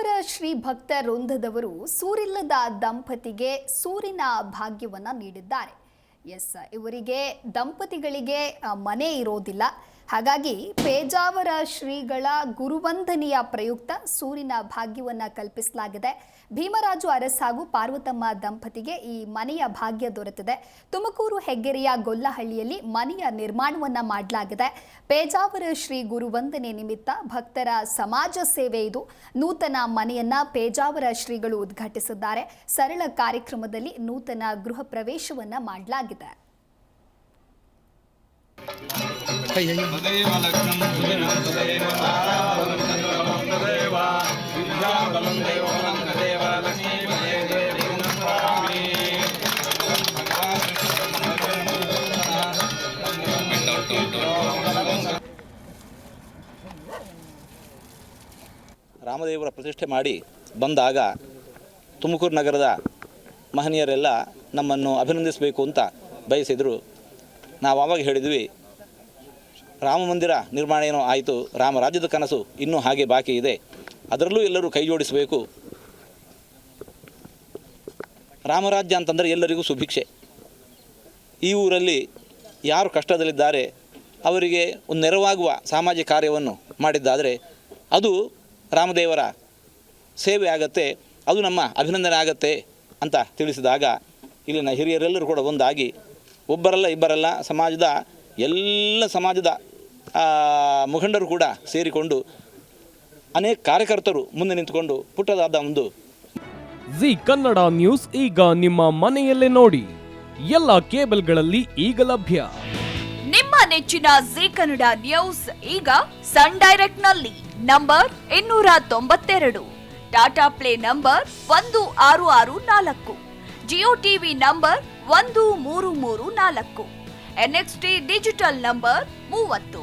ಪೇಜಾವರ ಶ್ರೀ ಭಕ್ತ ವೃಂದದವರು ಸೂರಿಲ್ಲದ ದಂಪತಿಗೆ ಸೂರಿನ ಭಾಗ್ಯವನ್ನ ನೀಡಿದ್ದಾರೆ. ಎಸ್ ಇವರಿಗೆ ದಂಪತಿಗಳಿಗೆ ಮನೆ ಇರೋದಿಲ್ಲ. ಹಾಗಾಗಿ ಪೇಜಾವರ ಶ್ರೀಗಳ ಗುರುವಂದನೆಯ ಪ್ರಯುಕ್ತ ಸೂರಿನ ಭಾಗ್ಯವನ್ನ ಕಲ್ಪಿಸಲಾಗಿದೆ. ಭೀಮರಾಜು ಅರಸ್ ಹಾಗೂ ಪಾರ್ವತಮ್ಮ ದಂಪತಿಗೆ ಈ ಮನೆಯ ಭಾಗ್ಯ ದೊರೆತಿದೆ. ತುಮಕೂರು ಹೆಗ್ಗೆರೆಯ ಗೊಲ್ಲಹಳ್ಳಿಯಲ್ಲಿ ಮನೆಯ ನಿರ್ಮಾಣವನ್ನ ಮಾಡಲಾಗಿದೆ. ಪೇಜಾವರ ಶ್ರೀ ಗುರುವಂದನೆ ನಿಮಿತ್ತ ಭಕ್ತರ ಸಮಾಜ ಸೇವೆ ಇದು. ನೂತನ ಮನೆಯನ್ನ ಪೇಜಾವರ ಶ್ರೀಗಳು ಉದ್ಘಾಟಿಸಿದ್ದಾರೆ. ಸರಳ ಕಾರ್ಯಕ್ರಮದಲ್ಲಿ ನೂತನ ಗೃಹ ಪ್ರವೇಶವನ್ನ ಮಾಡಲಾಗಿದೆ. ರಾಮದೇವರ ಪ್ರತಿಷ್ಠೆ ಮಾಡಿ ಬಂದಾಗ ತುಮಕೂರು ನಗರದ ಮಹನೀಯರೆಲ್ಲ ನಮ್ಮನ್ನು ಅಭಿನಂದಿಸಬೇಕು ಅಂತ ಬಯಸಿದರು. ನಾವು ಆವಾಗ ಹೇಳಿದ್ವಿ ರಾಮ ಮಂದಿರ ನಿರ್ಮಾಣ ಏನೋ ಆಯಿತು ರಾಮರಾಜ್ಯದ ಕನಸು ಇನ್ನೂ ಹಾಗೆ ಬಾಕಿ ಇದೆ. ಅದರಲ್ಲೂ ಎಲ್ಲರೂ ಕೈ ಜೋಡಿಸಬೇಕು. ರಾಮರಾಜ್ಯ ಅಂತಂದರೆ ಎಲ್ಲರಿಗೂ ಸುಭಿಕ್ಷೆ. ಈ ಊರಲ್ಲಿ ಯಾರು ಕಷ್ಟದಲ್ಲಿದ್ದಾರೆ, ಅವರಿಗೆ ಒಂದು ನೆರವಾಗುವ ಸಾಮಾಜಿಕ ಕಾರ್ಯವನ್ನು ಮಾಡಿದ್ದಾದರೆ ಅದು ರಾಮದೇವರ ಸೇವೆ ಆಗತ್ತೆ, ಅದು ನಮ್ಮ ಅಭಿನಂದನೆ ಆಗತ್ತೆ ಅಂತ ತಿಳಿಸಿದಾಗ ಇಲ್ಲಿನ ಹಿರಿಯರೆಲ್ಲರೂ ಕೂಡ ಒಂದಾಗಿ, ಒಬ್ಬರಲ್ಲ ಇಬ್ಬರಲ್ಲ ಸಮಾಜದ ಎಲ್ಲ ಸಮಾಜದ ಮುಖಂಡರು ಕೂಡ ಸೇರಿಕೊಂಡು ಅನೇಕ ಕಾರ್ಯಕರ್ತರು ಮುಂದೆ ನಿಂತುಕೊಂಡು ಪುಟ್ಟದಾದ ಒಂದು ಜಿ ಕನ್ನಡ ನ್ಯೂಸ್ ಈಗ ನಿಮ್ಮ ಮನೆಯಲ್ಲೇ ನೋಡಿ. ಎಲ್ಲ ಕೇಬಲ್ಗಳಲ್ಲಿ ಈಗ ಲಭ್ಯ. ನಿಮ್ಮ ನೆಚ್ಚಿನ ಜಿ ಕನ್ನಡ ನ್ಯೂಸ್ ಈಗ ಸನ್ ಡೈರೆಕ್ಟ್ನಲ್ಲಿ ನಂಬರ್ ಇನ್ನೂರ ತೊಂಬತ್ತೆರಡು. ಟಾಟಾ ಪ್ಲೇ ನಂಬರ್ ಒಂದು ಆರು ಆರು ನಾಲ್ಕು. ಜಿಯೋ ಟಿವಿ ನಂಬರ್ ಒಂದು ಮೂರು ಮೂರು ನಾಲ್ಕು. ಎನ್ಎಕ್ಸ್ಟಿ ಡಿಜಿಟಲ್ ನಂಬರ್ ಮೂವತ್ತು.